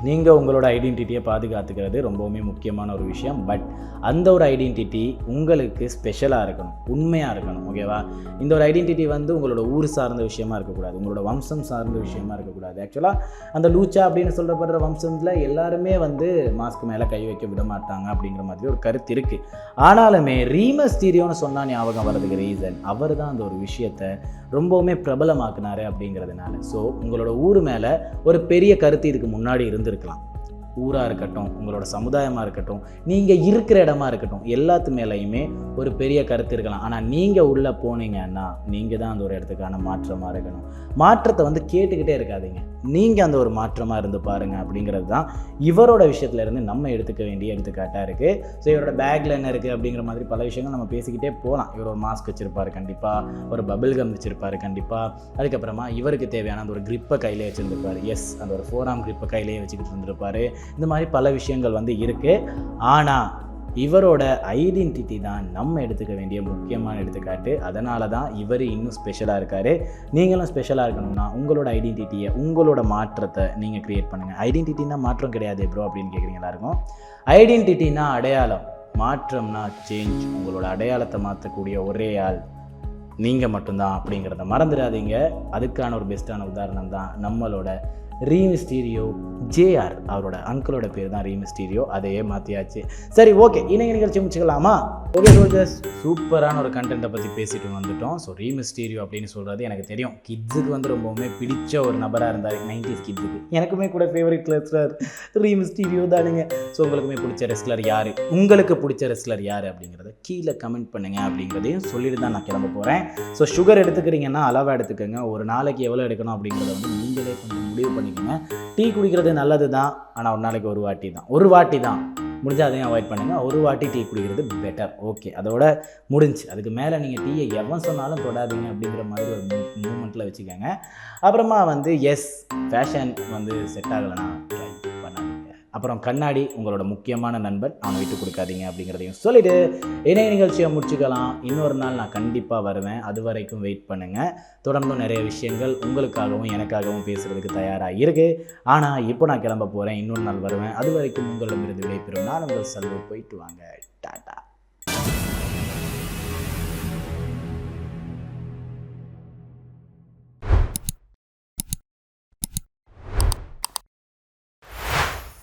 நீங்கள் உங்களோட ஐடென்டிட்டியை பாதுகாத்துக்கிறது ரொம்பவுமே முக்கியமான ஒரு விஷயம். பட் அந்த ஒரு ஐடென்டிட்டி உங்களுக்கு ஸ்பெஷலாக இருக்கணும். உண்மையாக இருக்கணும் ஓகேவா இந்த ஒரு ஐடென்டிட்டி வந்து உங்களோட ஊர் சார்ந்த விஷயமா இருக்கக்கூடாது. உங்களோட வம்சம் சார்ந்த விஷயமா இருக்கக்கூடாது. ஆக்சுவலாக அந்த லூச்சா அப்படின்னு சொல்லப்படுற வம்சத்தில் எல்லாருமே வந்து மாஸ்க் மேலே கை வைக்க விட மாட்டாங்க அப்படிங்கிற மாதிரி ஒரு கருத்து இருக்குது ஆனாலுமே ரீமஸ் தீரியோன்னு சொன்னால் ஞாபகம் வர்றதுக்கு ரீசன் அவர் தான் அந்த ஒரு விஷயத்தை ரொம்பவுமே பிரபலமாக்குனாரு அப்படிங்கிறதுனால. ஸோ உங்களோட ஊர் மேலே ஒரு பெரிய கருத்து இதுக்கு முன்னாடி இருந்திருக்கலாம். ஊராக இருக்கட்டும் உங்களோட சமுதாயமாக இருக்கட்டும் நீங்கள் இருக்கிற இடமா இருக்கட்டும் எல்லாத்து மேலேயுமே ஒரு பெரிய கருத்து இருக்கலாம். ஆனால் நீங்கள் உள்ளே போனீங்கன்னா நீங்கள் தான் அந்த ஒரு இடத்துக்கான மாற்றமாக இருக்கணும். மாற்றத்தை வந்து கேட்டுக்கிட்டே இருக்காதீங்க. நீங்கள் அந்த ஒரு மாற்றமாக இருந்து பாருங்கள் அப்படிங்கிறது தான் இவரோட விஷயத்துலேருந்து நம்ம எடுத்துக்க வேண்டிய எடுத்துக்காட்டாக இருக்குது ஸோ இவரோட பேக்கில் என்ன இருக்குது அப்படிங்கிற மாதிரி பல விஷயங்கள் நம்ம பேசிக்கிட்டே போகலாம் இவர் ஒரு மாஸ்க் வச்சுருப்பாரு கண்டிப்பாக ஒரு பபிள் கம் வச்சுருப்பாரு கண்டிப்பாக அதுக்கப்புறமா இவருக்கு தேவையான அந்த ஒரு கிரிப்பை கையிலே வச்சுருந்துருப்பார். எஸ் அந்த ஒரு ஃபோராம் grip-அ வச்சுக்கிட்டு இருந்திருப்பார். இந்த மாதிரி பல விஷயங்கள் வந்து இருக்குது ஆனால் இவரோட ஐடென்டிட்டி தான் நம்ம எடுத்துக்க வேண்டிய முக்கியமான எடுத்துக்காட்டு. அதனால தான் இவர் இன்னும் ஸ்பெஷலாக இருக்கார். நீங்களும் ஸ்பெஷலாக இருக்கணும்னா உங்களோட ஐடென்டிட்டியை உங்களோட மாற்றத்தை நீங்கள் க்ரியேட் பண்ணுங்கள் ஐடென்டிட்டினா மாற்றம் கிடையாது ப்ரோ அப்படின்னு கேட்குறீங்க எல்லாருக்கும். ஐடென்டிட்டினா அடையாளம். மாற்றம்னா சேஞ்ச் உங்களோட அடையாளத்தை மாற்றக்கூடிய ஒரே ஆள் நீங்கள் மட்டும்தான் அப்படிங்கிறத மறந்துடாதீங்க. அதுக்கான ஒரு பெஸ்ட்டான உதாரணம் தான் நம்மளோட ரீமிஸ்டீரியோ ஜேஆர் அவரோட அங்கிளோட பேர் தான் ரீமிஸ்டீரியோ அதையே மாற்றியாச்சு சரி ஓகே இன்னைக்கு நிகழ்ச்சி முடிச்சுக்கலாமா? ஓகே சோல்ஜர்ஸ் சூப்பரான ஒரு கண்டென்ட்டை பற்றி பேசிட்டு வந்துட்டோம். ஸோ ரீமிஸ்டீரியோ அப்படின்னு சொல்கிறது எனக்கு தெரியும். கிட்ஸுக்கு வந்து ரொம்பவுமே பிடிச்ச ஒரு நபராக இருந்தார் நைன்டிஸ் கிட்ஸுக்கு எனக்குமே கூட ஃபேவரட் ரெஸ்லர் ரீமிஸ்டீரியோ தானுங்க. ஸோ உங்களுக்குமே பிடிச்ச ரெஸ்லர் யார்? உங்களுக்கு பிடிச்ச ரெஸ்லர் யார் அப்படிங்கிறத கீழே கமெண்ட் பண்ணுங்க அப்படிங்கிறதையும் சொல்லிட்டு தான் நான் கிளம்ப போகிறேன் ஸோ சுகர் எடுத்துக்கிறீங்கன்னா அளவாக எடுத்துக்கோங்க. ஒரு நாளைக்கு எவ்வளோ எடுக்கணும் அப்படிங்கிறத வந்து நீங்களே கொஞ்சம் முடிவு பண்ணிக்கோங்க டீ குடிக்கிறது நல்லது தான் ஆனால் ஒரு நாளைக்கு ஒரு வாட்டி தான் ஒரு வாட்டி தான் முடிஞ்சால் அதையும் அவாய்ட் பண்ணுங்கள் ஒரு வாட்டி டீ குடிக்கிறது பெட்டர் ஓகே அதோட முடிஞ்சு. அதுக்கு மேலே நீங்கள் டீயை எவன் சொன்னாலும் தொடாதீங்க அப்படிங்கிற மாதிரி ஒரு மூமெண்ட்டில் வச்சுக்கோங்க. அப்புறமா வந்து எஸ் ஃபேஷன் வந்து செட் ஆகலைன்னா அப்புறம் கண்ணாடி உங்களோட முக்கியமான நண்பன். அவனை விட்டு கொடுக்காதீங்க அப்படிங்கிறதையும் சொல்லிட்டு இணைய நிகழ்ச்சியை முடிச்சுக்கலாம். இன்னொரு நாள் நான் கண்டிப்பாக வருவேன். அது வரைக்கும் வெயிட் பண்ணுங்கள் தொடர்ந்தும் நிறைய விஷயங்கள் உங்களுக்காகவும் எனக்காகவும் பேசுகிறதுக்கு தயாராக இருக்குது ஆனால் இப்போ நான் கிளம்ப போகிறேன் இன்னொரு நாள் வருவேன். அது வரைக்கும் உங்களிடமிருந்து விடைபெறும். நான் உங்கள் செல்வம் போயிட்டு வாங்க. டாட்டா